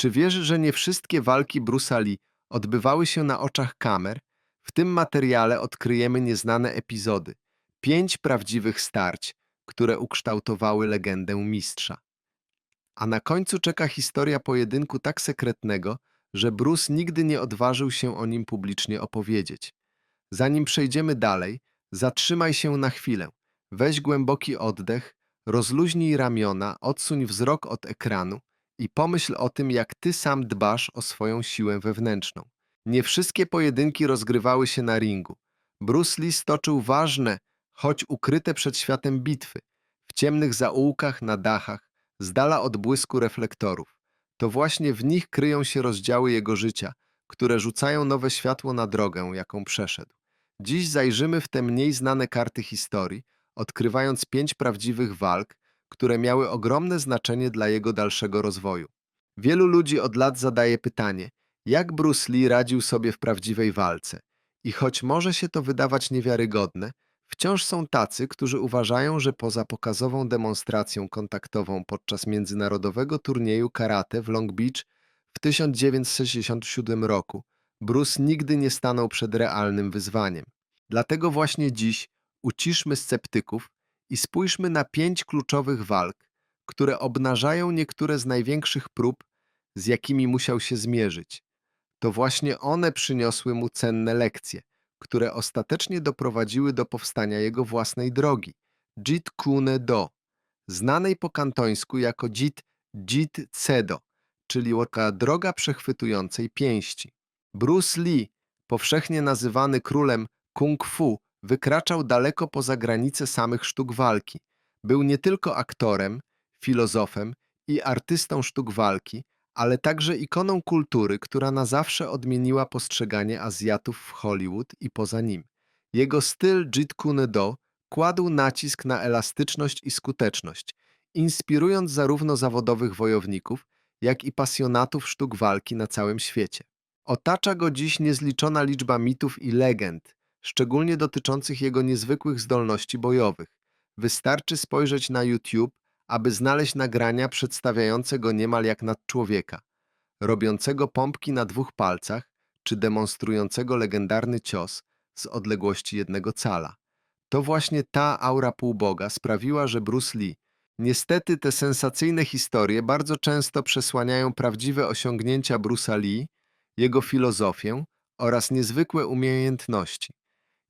Czy wiesz, że nie wszystkie walki Bruce'a Lee odbywały się na oczach kamer? W tym materiale odkryjemy nieznane epizody. Pięć prawdziwych starć, które ukształtowały legendę mistrza. A na końcu czeka historia pojedynku tak sekretnego, że Bruce nigdy nie odważył się o nim publicznie opowiedzieć. Zanim przejdziemy dalej, zatrzymaj się na chwilę. Weź głęboki oddech, rozluźnij ramiona, odsuń wzrok od ekranu i pomyśl o tym, jak ty sam dbasz o swoją siłę wewnętrzną. Nie wszystkie pojedynki rozgrywały się na ringu. Bruce Lee stoczył ważne, choć ukryte przed światem bitwy, w ciemnych zaułkach, na dachach, z dala od błysku reflektorów. To właśnie w nich kryją się rozdziały jego życia, które rzucają nowe światło na drogę, jaką przeszedł. Dziś zajrzymy w te mniej znane karty historii, odkrywając pięć prawdziwych walk, które miały ogromne znaczenie dla jego dalszego rozwoju. Wielu ludzi od lat zadaje pytanie, jak Bruce Lee radził sobie w prawdziwej walce. I choć może się to wydawać niewiarygodne, wciąż są tacy, którzy uważają, że poza pokazową demonstracją kontaktową podczas międzynarodowego turnieju karate w Long Beach w 1967 roku, Bruce nigdy nie stanął przed realnym wyzwaniem. Dlatego właśnie dziś uciszmy sceptyków i spójrzmy na pięć kluczowych walk, które obnażają niektóre z największych prób, z jakimi musiał się zmierzyć. To właśnie one przyniosły mu cenne lekcje, które ostatecznie doprowadziły do powstania jego własnej drogi Jit Kune Do, znanej po kantońsku jako Jit Jit Cedo, czyli taka droga przechwytującej pięści. Bruce Lee, powszechnie nazywany królem kung fu, wykraczał daleko poza granice samych sztuk walki. Był nie tylko aktorem, filozofem i artystą sztuk walki, ale także ikoną kultury, która na zawsze odmieniła postrzeganie Azjatów w Hollywood i poza nim. Jego styl Jeet Kune Do kładł nacisk na elastyczność i skuteczność, inspirując zarówno zawodowych wojowników, jak i pasjonatów sztuk walki na całym świecie. Otacza go dziś niezliczona liczba mitów i legend, szczególnie dotyczących jego niezwykłych zdolności bojowych. Wystarczy spojrzeć na YouTube, aby znaleźć nagrania przedstawiające go niemal jak nadczłowieka, robiącego pompki na dwóch palcach, czy demonstrującego legendarny cios z odległości jednego cala. To właśnie ta aura półboga sprawiła, że Bruce Lee. Niestety te sensacyjne historie bardzo często przesłaniają prawdziwe osiągnięcia Bruce'a Lee, jego filozofię oraz niezwykłe umiejętności.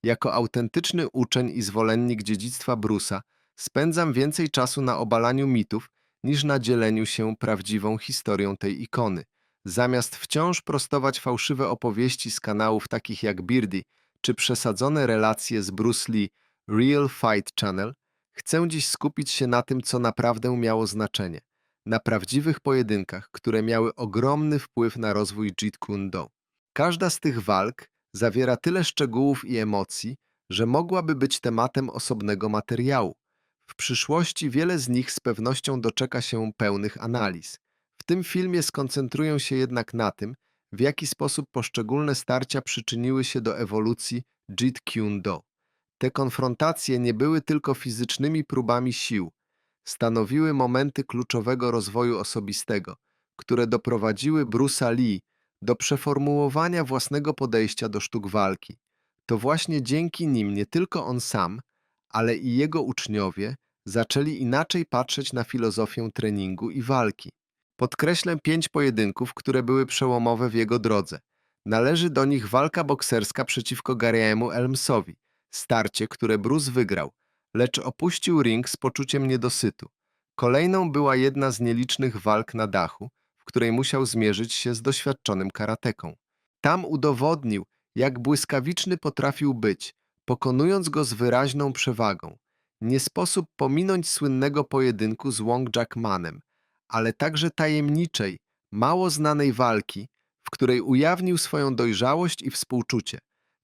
Jako autentyczny uczeń i zwolennik dziedzictwa Brusa spędzam więcej czasu na obalaniu mitów niż na dzieleniu się prawdziwą historią tej ikony. Zamiast wciąż prostować fałszywe opowieści z kanałów takich jak Beardy czy przesadzone relacje z Bruce Lee Real Fight Channel, chcę dziś skupić się na tym, co naprawdę miało znaczenie. Na prawdziwych pojedynkach, które miały ogromny wpływ na rozwój Jeet Kune Do. Każda z tych walk zawiera tyle szczegółów i emocji, że mogłaby być tematem osobnego materiału. W przyszłości wiele z nich z pewnością doczeka się pełnych analiz. W tym filmie skoncentruję się jednak na tym, w jaki sposób poszczególne starcia przyczyniły się do ewolucji Jeet Kune Do. Te konfrontacje nie były tylko fizycznymi próbami sił, stanowiły momenty kluczowego rozwoju osobistego, które doprowadziły Bruce'a Lee do przeformułowania własnego podejścia do sztuk walki. To właśnie dzięki nim nie tylko on sam, ale i jego uczniowie zaczęli inaczej patrzeć na filozofię treningu i walki. Podkreślę pięć pojedynków, które były przełomowe w jego drodze. Należy do nich walka bokserska przeciwko Gary'emu Elmsowi, starcie, które Bruce wygrał, lecz opuścił ring z poczuciem niedosytu. Kolejną była jedna z nielicznych walk na dachu, której musiał zmierzyć się z doświadczonym karateką. Tam udowodnił, jak błyskawiczny potrafił być, pokonując go z wyraźną przewagą. Nie sposób pominąć słynnego pojedynku z Wong Jackmanem, ale także tajemniczej, mało znanej walki, w której ujawnił swoją dojrzałość i współczucie,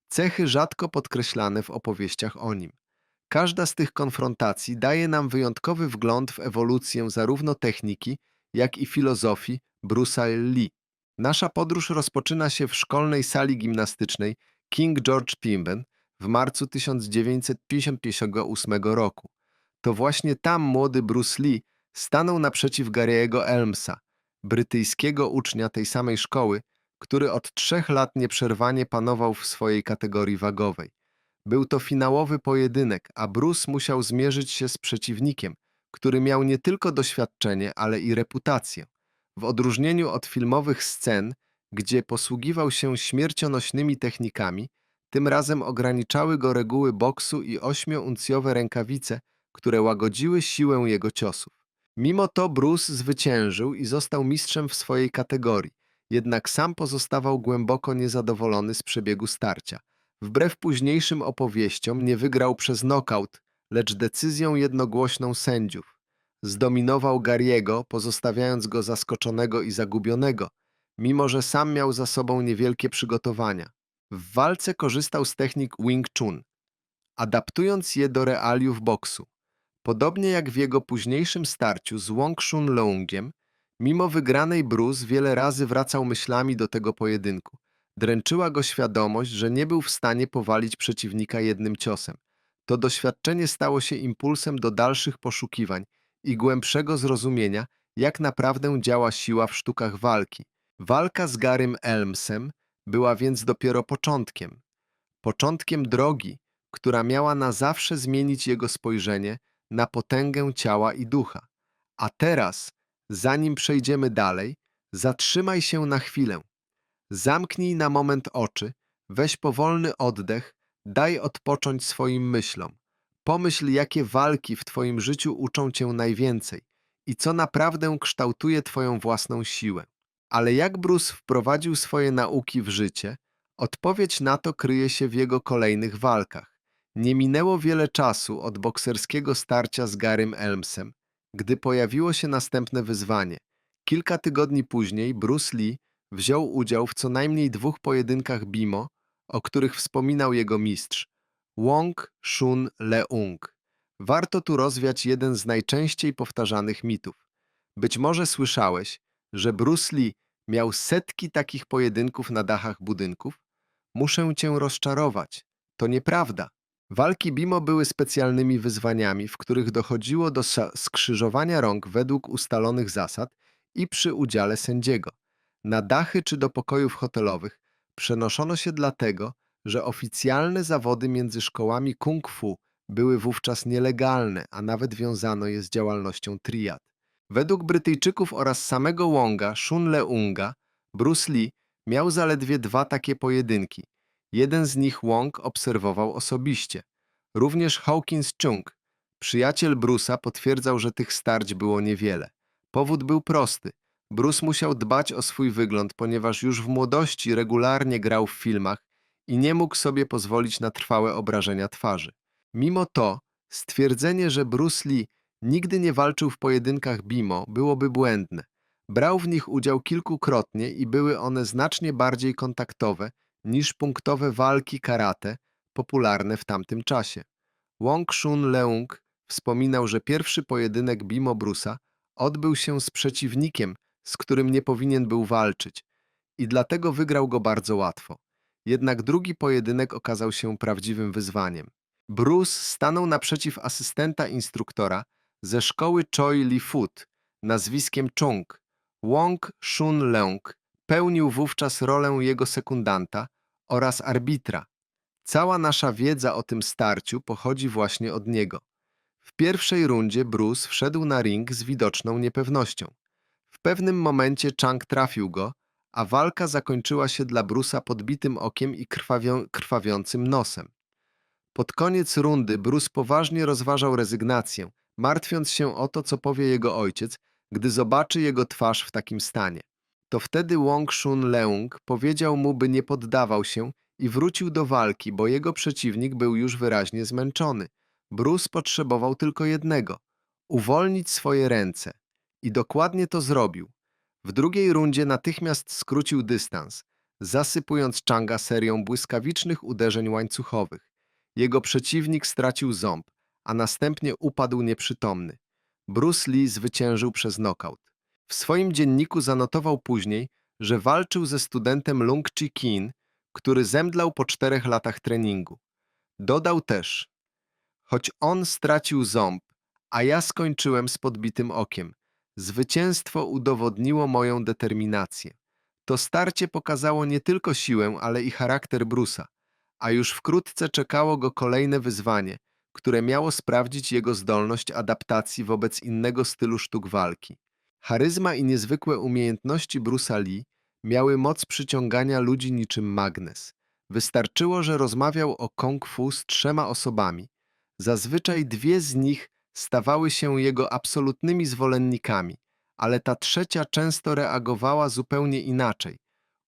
cechy rzadko podkreślane w opowieściach o nim. Każda z tych konfrontacji daje nam wyjątkowy wgląd w ewolucję zarówno techniki, jak i filozofii Bruce'a Lee. Nasza podróż rozpoczyna się w szkolnej sali gimnastycznej King George Timben w marcu 1958 roku. To właśnie tam młody Bruce Lee stanął naprzeciw Gary'ego Elmsa, brytyjskiego ucznia tej samej szkoły, który od trzech lat nieprzerwanie panował w swojej kategorii wagowej. Był to finałowy pojedynek, a Bruce musiał zmierzyć się z przeciwnikiem, który miał nie tylko doświadczenie, ale i reputację. W odróżnieniu od filmowych scen, gdzie posługiwał się śmiercionośnymi technikami, tym razem ograniczały go reguły boksu i ośmiouncjowe rękawice, które łagodziły siłę jego ciosów. Mimo to Bruce zwyciężył i został mistrzem w swojej kategorii, jednak sam pozostawał głęboko niezadowolony z przebiegu starcia. Wbrew późniejszym opowieściom nie wygrał przez nokaut, lecz decyzją jednogłośną sędziów. Zdominował Gariego, pozostawiając go zaskoczonego i zagubionego, mimo że sam miał za sobą niewielkie przygotowania. W walce korzystał z technik Wing Chun, adaptując je do realiów boksu. Podobnie jak w jego późniejszym starciu z Wong Shun Leungiem, mimo wygranej Bruce wiele razy wracał myślami do tego pojedynku. Dręczyła go świadomość, że nie był w stanie powalić przeciwnika jednym ciosem. To doświadczenie stało się impulsem do dalszych poszukiwań i głębszego zrozumienia, jak naprawdę działa siła w sztukach walki. Walka z Garym Elmsem była więc dopiero początkiem. Początkiem drogi, która miała na zawsze zmienić jego spojrzenie na potęgę ciała i ducha. A teraz, zanim przejdziemy dalej, zatrzymaj się na chwilę. Zamknij na moment oczy, weź powolny oddech, daj odpocząć swoim myślom. Pomyśl, jakie walki w Twoim życiu uczą Cię najwięcej i co naprawdę kształtuje Twoją własną siłę. Ale jak Bruce wprowadził swoje nauki w życie, odpowiedź na to kryje się w jego kolejnych walkach. Nie minęło wiele czasu od bokserskiego starcia z Garym Elmsem, gdy pojawiło się następne wyzwanie. Kilka tygodni później Bruce Lee wziął udział w co najmniej dwóch pojedynkach BIMO, o których wspominał jego mistrz, Wong Shun Leung. Warto tu rozwiać jeden z najczęściej powtarzanych mitów. Być może słyszałeś, że Bruce Lee miał setki takich pojedynków na dachach budynków? Muszę cię rozczarować. To nieprawda. Walki Bimo były specjalnymi wyzwaniami, w których dochodziło do skrzyżowania rąk według ustalonych zasad i przy udziale sędziego. Na dachy czy do pokojów hotelowych przenoszono się dlatego, że oficjalne zawody między szkołami kung fu były wówczas nielegalne, a nawet wiązano je z działalnością triad. Według Brytyjczyków oraz samego Wonga, Shun Leunga, Bruce Lee miał zaledwie dwa takie pojedynki. Jeden z nich Wong obserwował osobiście. Również Hawkins Chung, przyjaciel Bruce'a, potwierdzał, że tych starć było niewiele. Powód był prosty. Bruce musiał dbać o swój wygląd, ponieważ już w młodości regularnie grał w filmach i nie mógł sobie pozwolić na trwałe obrażenia twarzy. Mimo to, stwierdzenie, że Bruce Lee nigdy nie walczył w pojedynkach BIMO, byłoby błędne. Brał w nich udział kilkukrotnie i były one znacznie bardziej kontaktowe niż punktowe walki karate, popularne w tamtym czasie. Wong Shun Leung wspominał, że pierwszy pojedynek Bimo Brusa odbył się z przeciwnikiem, z którym nie powinien był walczyć i dlatego wygrał go bardzo łatwo. Jednak drugi pojedynek okazał się prawdziwym wyzwaniem. Bruce stanął naprzeciw asystenta instruktora ze szkoły Choi Li Fut nazwiskiem Chung. Wong Shun Leung pełnił wówczas rolę jego sekundanta oraz arbitra. Cała nasza wiedza o tym starciu pochodzi właśnie od niego. W pierwszej rundzie Bruce wszedł na ring z widoczną niepewnością. W pewnym momencie Chang trafił go, a walka zakończyła się dla Bruce'a podbitym okiem i krwawią, krwawiącym nosem. Pod koniec rundy Bruce poważnie rozważał rezygnację, martwiąc się o to, co powie jego ojciec, gdy zobaczy jego twarz w takim stanie. To wtedy Wong Shun Leung powiedział mu, by nie poddawał się i wrócił do walki, bo jego przeciwnik był już wyraźnie zmęczony. Bruce potrzebował tylko jednego uwolnić swoje ręce. I dokładnie to zrobił. W drugiej rundzie natychmiast skrócił dystans, zasypując Changa serią błyskawicznych uderzeń łańcuchowych. Jego przeciwnik stracił ząb, a następnie upadł nieprzytomny. Bruce Lee zwyciężył przez nokaut. W swoim dzienniku zanotował później, że walczył ze studentem Lung Chi Kin, który zemdlał po czterech latach treningu. Dodał też, choć on stracił ząb, a ja skończyłem z podbitym okiem, Zwycięstwo udowodniło moją determinację. To starcie pokazało nie tylko siłę, ale i charakter Brusa, a już wkrótce czekało go kolejne wyzwanie, które miało sprawdzić jego zdolność adaptacji wobec innego stylu sztuk walki. Charyzma i niezwykłe umiejętności Brusa Lee miały moc przyciągania ludzi niczym magnes. Wystarczyło, że rozmawiał o kung fu z trzema osobami. Zazwyczaj dwie z nich stawały się jego absolutnymi zwolennikami, ale ta trzecia często reagowała zupełnie inaczej,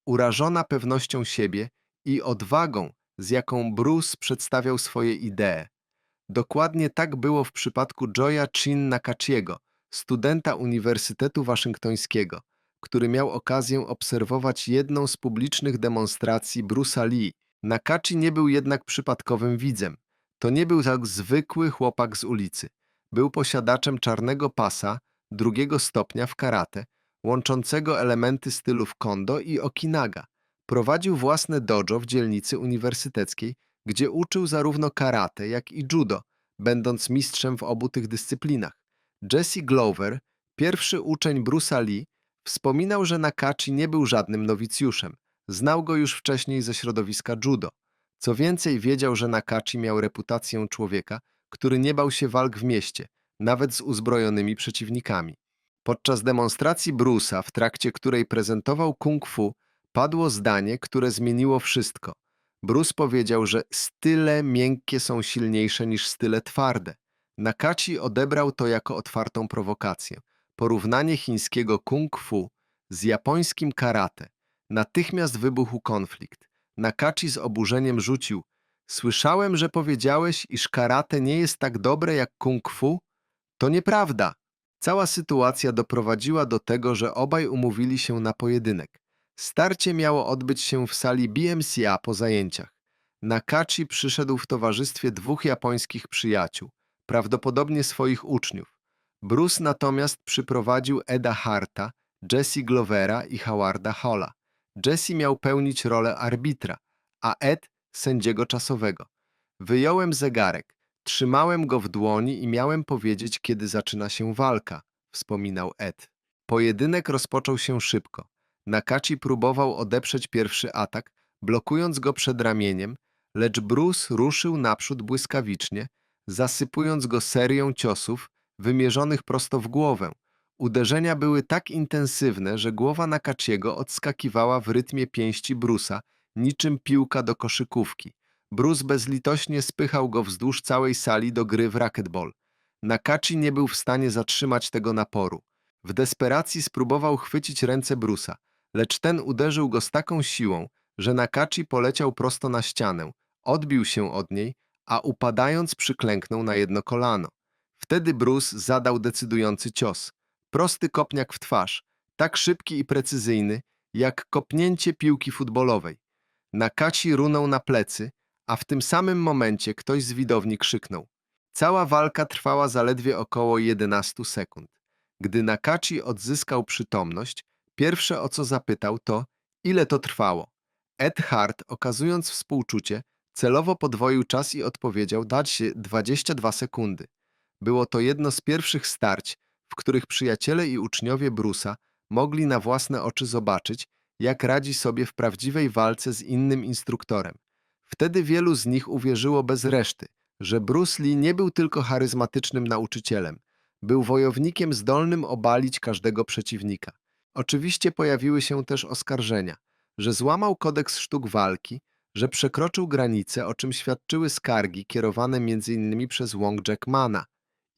urażona pewnością siebie i odwagą, z jaką Bruce przedstawiał swoje idee. Dokładnie tak było w przypadku Joya Chin Nakachiego, studenta Uniwersytetu Waszyngtońskiego, który miał okazję obserwować jedną z publicznych demonstracji Bruce'a Lee. Nakachi nie był jednak przypadkowym widzem. To nie był tak zwykły chłopak z ulicy. Był posiadaczem czarnego pasa drugiego stopnia w karate, łączącego elementy stylów kondo i okinaga. Prowadził własne dojo w dzielnicy uniwersyteckiej, gdzie uczył zarówno karate, jak i judo, będąc mistrzem w obu tych dyscyplinach. Jesse Glover, pierwszy uczeń Bruce'a Lee, wspominał, że Nakachi nie był żadnym nowicjuszem. Znał go już wcześniej ze środowiska judo. Co więcej, wiedział, że Nakachi miał reputację człowieka, który nie bał się walk w mieście, nawet z uzbrojonymi przeciwnikami. Podczas demonstracji Bruce'a, w trakcie której prezentował kung fu, padło zdanie, które zmieniło wszystko. Bruce powiedział, że style miękkie są silniejsze niż style twarde. Nakachi odebrał to jako otwartą prowokację. Porównanie chińskiego kung fu z japońskim karate. Natychmiast wybuchł konflikt. Nakachi z oburzeniem rzucił Słyszałem, że powiedziałeś, iż karate nie jest tak dobre jak kung fu? To nieprawda. Cała sytuacja doprowadziła do tego, że obaj umówili się na pojedynek. Starcie miało odbyć się w sali BMCA po zajęciach. Nakachi przyszedł w towarzystwie dwóch japońskich przyjaciół, prawdopodobnie swoich uczniów. Bruce natomiast przyprowadził Eda Harta, Jesse Glovera i Howarda Holla. Jesse miał pełnić rolę arbitra, a Ed sędziego czasowego. Wyjąłem zegarek, trzymałem go w dłoni i miałem powiedzieć, kiedy zaczyna się walka, wspominał Ed. Pojedynek rozpoczął się szybko. Nakachi próbował odeprzeć pierwszy atak, blokując go przed ramieniem, lecz Bruce ruszył naprzód błyskawicznie, zasypując go serią ciosów wymierzonych prosto w głowę. Uderzenia były tak intensywne, że głowa Nakachiego odskakiwała w rytmie pięści Brusa, niczym piłka do koszykówki. Bruce bezlitośnie spychał go wzdłuż całej sali do gry w racquetball. Nakachi nie był w stanie zatrzymać tego naporu. W desperacji spróbował chwycić ręce Brusa, lecz ten uderzył go z taką siłą, że Nakachi poleciał prosto na ścianę, odbił się od niej, a upadając przyklęknął na jedno kolano. Wtedy Bruce zadał decydujący cios. Prosty kopniak w twarz, tak szybki i precyzyjny, jak kopnięcie piłki futbolowej. Nakachi runął na plecy, a w tym samym momencie ktoś z widowni krzyknął. Cała walka trwała zaledwie około 11 sekund. Gdy Nakachi odzyskał przytomność, pierwsze o co zapytał to, ile to trwało. Ed Hart, okazując współczucie, celowo podwoił czas i odpowiedział dać się 22 sekundy. Było to jedno z pierwszych starć, w których przyjaciele i uczniowie Brusa mogli na własne oczy zobaczyć, jak radzi sobie w prawdziwej walce z innym instruktorem. Wtedy wielu z nich uwierzyło bez reszty, że Bruce Lee nie był tylko charyzmatycznym nauczycielem, był wojownikiem zdolnym obalić każdego przeciwnika. Oczywiście pojawiły się też oskarżenia, że złamał kodeks sztuk walki, że przekroczył granice, o czym świadczyły skargi kierowane m.in. przez Wong Jackmana.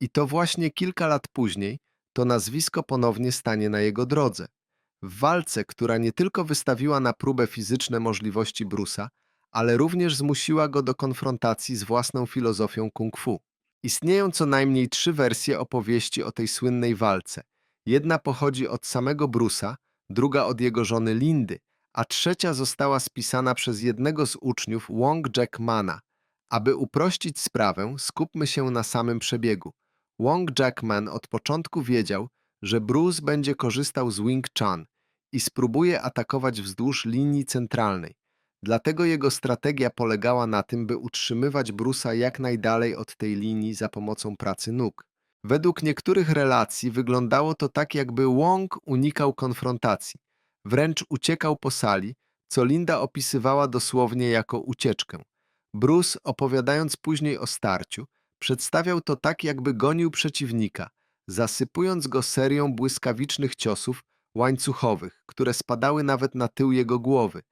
I to właśnie kilka lat później to nazwisko ponownie stanie na jego drodze. W walce, która nie tylko wystawiła na próbę fizyczne możliwości Brusa, ale również zmusiła go do konfrontacji z własną filozofią kung fu. Istnieją co najmniej trzy wersje opowieści o tej słynnej walce. Jedna pochodzi od samego Brusa, druga od jego żony Lindy, a trzecia została spisana przez jednego z uczniów Wong Jackmana. Aby uprościć sprawę, skupmy się na samym przebiegu. Wong Jackman od początku wiedział, że Bruce będzie korzystał z Wing Chun i spróbuje atakować wzdłuż linii centralnej. Dlatego jego strategia polegała na tym, by utrzymywać Brusa jak najdalej od tej linii za pomocą pracy nóg. Według niektórych relacji wyglądało to tak, jakby Wong unikał konfrontacji. Wręcz uciekał po sali, co Linda opisywała dosłownie jako ucieczkę. Bruce, opowiadając później o starciu, przedstawiał to tak, jakby gonił przeciwnika, zasypując go serią błyskawicznych ciosów łańcuchowych, które spadały nawet na tył jego głowy.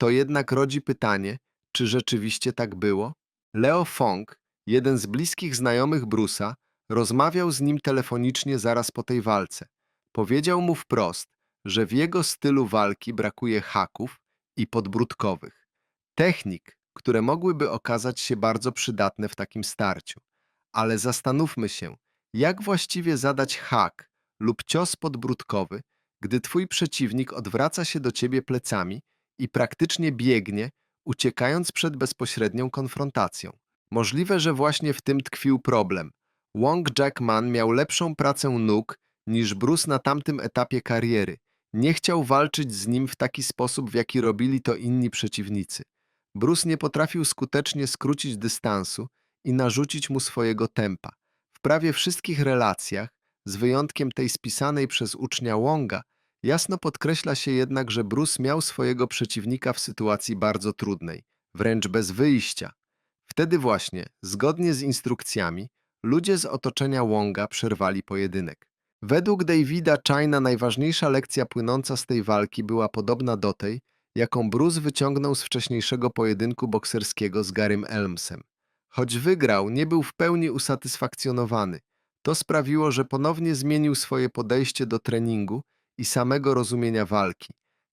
To jednak rodzi pytanie, czy rzeczywiście tak było? Leo Fong, jeden z bliskich znajomych Bruce'a, rozmawiał z nim telefonicznie zaraz po tej walce. Powiedział mu wprost, że w jego stylu walki brakuje haków i podbródkowych. Technik, które mogłyby okazać się bardzo przydatne w takim starciu. Ale zastanówmy się, jak właściwie zadać hak lub cios podbródkowy, gdy twój przeciwnik odwraca się do ciebie plecami i praktycznie biegnie, uciekając przed bezpośrednią konfrontacją. Możliwe, że właśnie w tym tkwił problem. Wong Jackman miał lepszą pracę nóg niż Bruce na tamtym etapie kariery. Nie chciał walczyć z nim w taki sposób, w jaki robili to inni przeciwnicy. Bruce nie potrafił skutecznie skrócić dystansu i narzucić mu swojego tempa. Prawie wszystkich relacjach, z wyjątkiem tej spisanej przez ucznia Wonga, jasno podkreśla się jednak, że Bruce miał swojego przeciwnika w sytuacji bardzo trudnej, wręcz bez wyjścia. Wtedy właśnie, zgodnie z instrukcjami, ludzie z otoczenia Wonga przerwali pojedynek. Według Davida China najważniejsza lekcja płynąca z tej walki była podobna do tej, jaką Bruce wyciągnął z wcześniejszego pojedynku bokserskiego z Garym Elmsem. Choć wygrał, nie był w pełni usatysfakcjonowany. To sprawiło, że ponownie zmienił swoje podejście do treningu i samego rozumienia walki.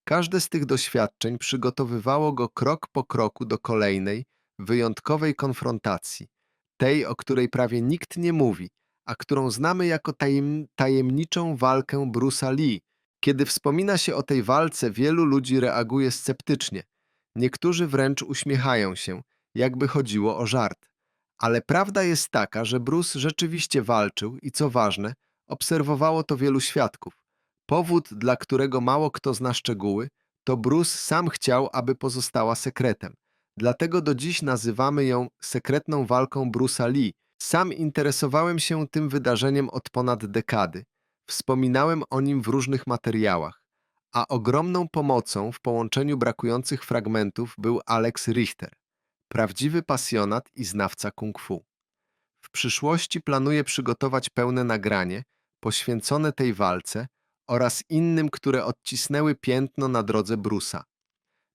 Każde z tych doświadczeń przygotowywało go krok po kroku do kolejnej, wyjątkowej konfrontacji, tej, o której prawie nikt nie mówi, a którą znamy jako tajem, tajemniczą walkę Bruce'a Lee. Kiedy wspomina się o tej walce, wielu ludzi reaguje sceptycznie. Niektórzy wręcz uśmiechają się, jakby chodziło o żart. Ale prawda jest taka, że Bruce rzeczywiście walczył i co ważne, obserwowało to wielu świadków. Powód, dla którego mało kto zna szczegóły, to Bruce sam chciał, aby pozostała sekretem. Dlatego do dziś nazywamy ją sekretną walką Bruce'a Lee. Sam interesowałem się tym wydarzeniem od ponad dekady. Wspominałem o nim w różnych materiałach. A ogromną pomocą w połączeniu brakujących fragmentów był Alex Richter, prawdziwy pasjonat i znawca kung fu. W przyszłości planuję przygotować pełne nagranie poświęcone tej walce oraz innym, które odcisnęły piętno na drodze Brusa.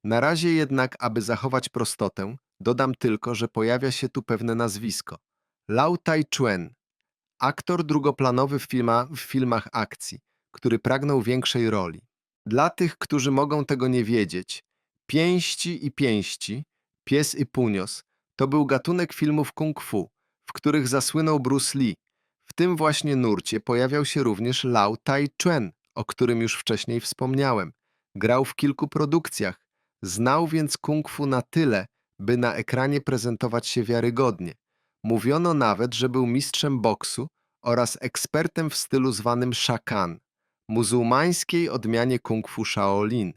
Na razie jednak, aby zachować prostotę, dodam tylko, że pojawia się tu pewne nazwisko. Lau Tai Chuen, aktor drugoplanowy w, filma, w filmach akcji, który pragnął większej roli. Dla tych, którzy mogą tego nie wiedzieć, Pięści i Pięści, Pies i Punios to był gatunek filmów kung fu, w których zasłynął Bruce Lee. W tym właśnie nurcie pojawiał się również Lau Tai Chuen, o którym już wcześniej wspomniałem. Grał w kilku produkcjach, znał więc kung fu na tyle, by na ekranie prezentować się wiarygodnie. Mówiono nawet, że był mistrzem boksu oraz ekspertem w stylu zwanym Shakan, muzułmańskiej odmianie kung fu Shaolin.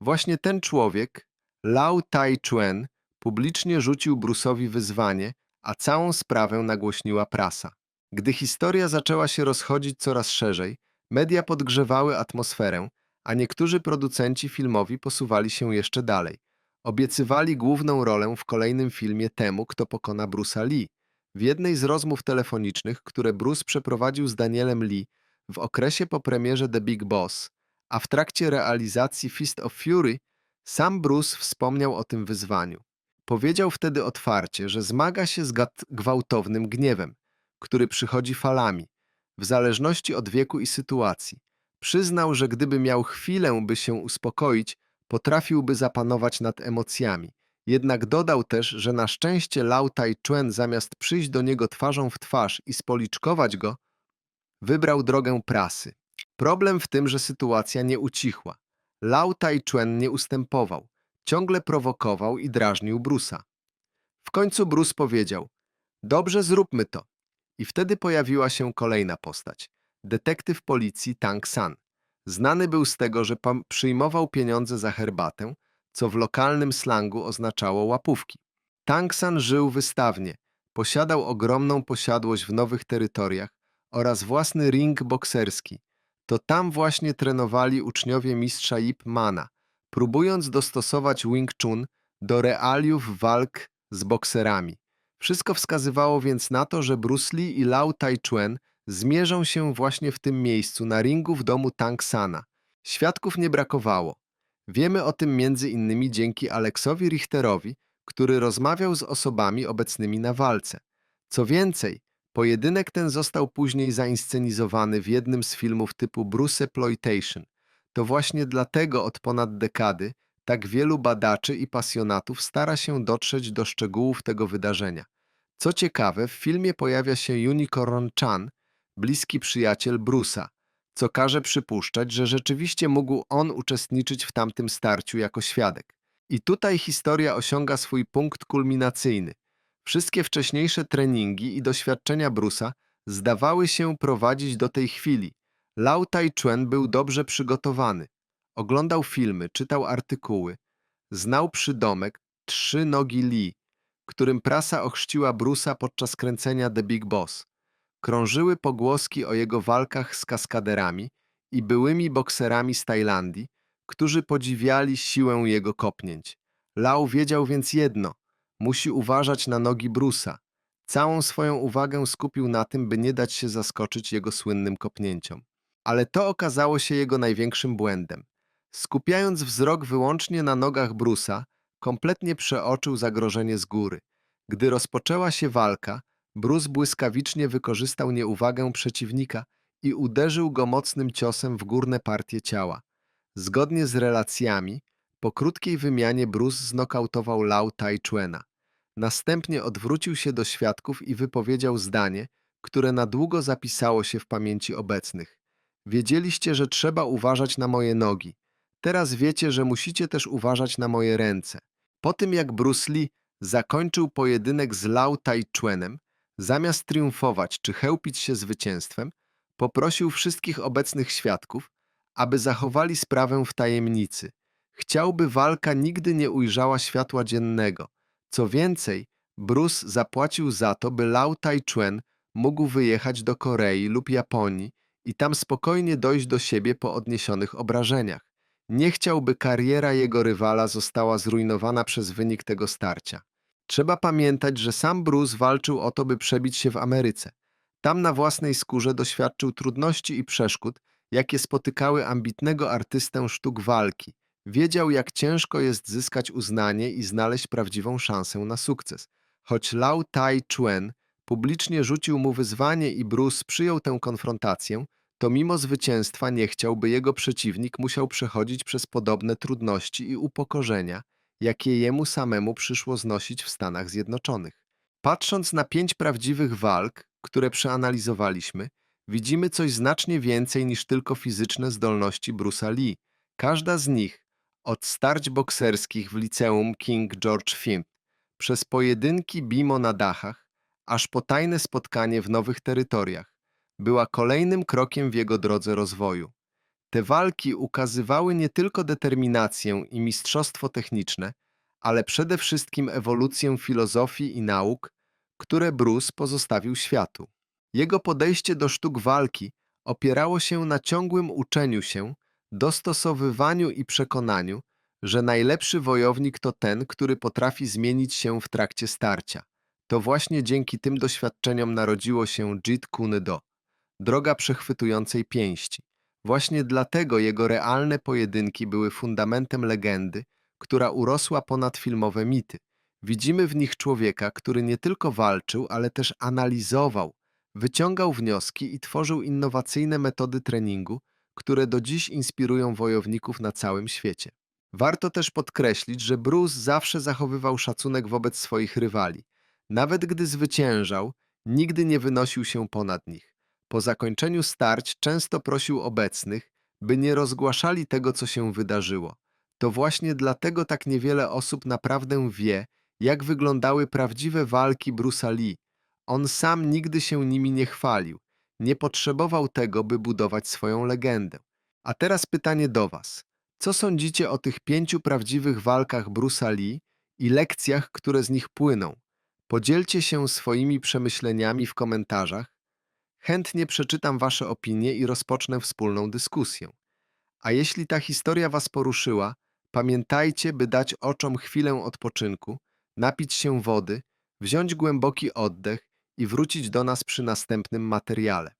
Właśnie ten człowiek, Lao Tai Chuen, publicznie rzucił Bruce'owi wyzwanie, a całą sprawę nagłośniła prasa. Gdy historia zaczęła się rozchodzić coraz szerzej, media podgrzewały atmosferę, a niektórzy producenci filmowi posuwali się jeszcze dalej. Obiecywali główną rolę w kolejnym filmie temu, kto pokona Bruce'a Lee. W jednej z rozmów telefonicznych, które Bruce przeprowadził z Danielem Lee w okresie po premierze The Big Boss, a w trakcie realizacji Fist of Fury, sam Bruce wspomniał o tym wyzwaniu. Powiedział wtedy otwarcie, że zmaga się z gwałtownym gniewem, który przychodzi falami, w zależności od wieku i sytuacji. Przyznał, że gdyby miał chwilę, by się uspokoić, potrafiłby zapanować nad emocjami. Jednak dodał też, że na szczęście Lao Tai Chuen zamiast przyjść do niego twarzą w twarz i spoliczkować go, wybrał drogę prasy. Problem w tym, że sytuacja nie ucichła. Lao Tai Chuen nie ustępował. Ciągle prowokował i drażnił Brusa. W końcu Bruce powiedział, dobrze zróbmy to. I wtedy pojawiła się kolejna postać. Detektyw policji Tang San. Znany był z tego, że przyjmował pieniądze za herbatę, co w lokalnym slangu oznaczało łapówki. Tang San żył wystawnie, posiadał ogromną posiadłość w nowych terytoriach oraz własny ring bokserski. To tam właśnie trenowali uczniowie mistrza Ip Mana, próbując dostosować Wing Chun do realiów walk z bokserami. Wszystko wskazywało więc na to, że Bruce Lee i Lau Tai Chuen zmierzą się właśnie w tym miejscu na ringu w domu Tang Sana. Świadków nie brakowało. Wiemy o tym między innymi dzięki Aleksowi Richterowi, który rozmawiał z osobami obecnymi na walce. Co więcej, pojedynek ten został później zainscenizowany w jednym z filmów typu Bruce Exploitation. To właśnie dlatego od ponad dekady tak wielu badaczy i pasjonatów stara się dotrzeć do szczegółów tego wydarzenia. Co ciekawe, w filmie pojawia się Unicorn Chan, bliski przyjaciel Bruce'a, co każe przypuszczać, że rzeczywiście mógł on uczestniczyć w tamtym starciu jako świadek. I tutaj historia osiąga swój punkt kulminacyjny. Wszystkie wcześniejsze treningi i doświadczenia Bruce'a zdawały się prowadzić do tej chwili. Lau Tai Chuen był dobrze przygotowany. Oglądał filmy, czytał artykuły, znał przydomek Trzy Nogi Lee, którym prasa ochrzciła Bruce'a podczas kręcenia The Big Boss. Krążyły pogłoski o jego walkach z kaskaderami i byłymi bokserami z Tajlandii, którzy podziwiali siłę jego kopnięć. Lau wiedział więc jedno – musi uważać na nogi Bruce'a. Całą swoją uwagę skupił na tym, by nie dać się zaskoczyć jego słynnym kopnięciom. Ale to okazało się jego największym błędem. Skupiając wzrok wyłącznie na nogach Bruce'a, kompletnie przeoczył zagrożenie z góry. Gdy rozpoczęła się walka, Bruce błyskawicznie wykorzystał nieuwagę przeciwnika i uderzył go mocnym ciosem w górne partie ciała. Zgodnie z relacjami, po krótkiej wymianie Bruce znokautował Lau Tai Chuena. Następnie odwrócił się do świadków i wypowiedział zdanie, które na długo zapisało się w pamięci obecnych. Wiedzieliście, że trzeba uważać na moje nogi. Teraz wiecie, że musicie też uważać na moje ręce. Po tym jak Bruce Lee zakończył pojedynek z Lau Tai Chuenem, zamiast triumfować czy chełpić się zwycięstwem, poprosił wszystkich obecnych świadków, aby zachowali sprawę w tajemnicy. Chciałby walka nigdy nie ujrzała światła dziennego. Co więcej, Bruce zapłacił za to, by Lau Tai Chuen mógł wyjechać do Korei lub Japonii i tam spokojnie dojść do siebie po odniesionych obrażeniach. Nie chciał, by kariera jego rywala została zrujnowana przez wynik tego starcia. Trzeba pamiętać, że sam Bruce walczył o to, by przebić się w Ameryce. Tam na własnej skórze doświadczył trudności i przeszkód, jakie spotykały ambitnego artystę sztuk walki. Wiedział, jak ciężko jest zyskać uznanie i znaleźć prawdziwą szansę na sukces. Choć Lau Tai Chuen publicznie rzucił mu wyzwanie i Bruce przyjął tę konfrontację, to mimo zwycięstwa nie chciał, by jego przeciwnik musiał przechodzić przez podobne trudności i upokorzenia, jakie jemu samemu przyszło znosić w Stanach Zjednoczonych. Patrząc na pięć prawdziwych walk, które przeanalizowaliśmy, widzimy coś znacznie więcej niż tylko fizyczne zdolności Bruce'a Lee. Każda z nich, od starć bokserskich w liceum King George Fifth, przez pojedynki Bimo na dachach, aż po tajne spotkanie w nowych terytoriach, była kolejnym krokiem w jego drodze rozwoju. Te walki ukazywały nie tylko determinację i mistrzostwo techniczne, ale przede wszystkim ewolucję filozofii i nauk, które Bruce pozostawił światu. Jego podejście do sztuk walki opierało się na ciągłym uczeniu się, dostosowywaniu i przekonaniu, że najlepszy wojownik to ten, który potrafi zmienić się w trakcie starcia. To właśnie dzięki tym doświadczeniom narodziło się Jeet Kune Do, droga przechwytującej pięści. Właśnie dlatego jego realne pojedynki były fundamentem legendy, która urosła ponad filmowe mity. Widzimy w nich człowieka, który nie tylko walczył, ale też analizował, wyciągał wnioski i tworzył innowacyjne metody treningu, które do dziś inspirują wojowników na całym świecie. Warto też podkreślić, że Bruce zawsze zachowywał szacunek wobec swoich rywali. Nawet gdy zwyciężał, nigdy nie wynosił się ponad nich. Po zakończeniu starć często prosił obecnych, by nie rozgłaszali tego, co się wydarzyło. To właśnie dlatego tak niewiele osób naprawdę wie, jak wyglądały prawdziwe walki Bruce'a Lee. On sam nigdy się nimi nie chwalił. Nie potrzebował tego, by budować swoją legendę. A teraz pytanie do Was. Co sądzicie o tych pięciu prawdziwych walkach Bruce'a Lee i lekcjach, które z nich płyną? Podzielcie się swoimi przemyśleniami w komentarzach. Chętnie przeczytam Wasze opinie i rozpocznę wspólną dyskusję. A jeśli ta historia Was poruszyła, pamiętajcie, by dać oczom chwilę odpoczynku, napić się wody, wziąć głęboki oddech i wrócić do nas przy następnym materiale.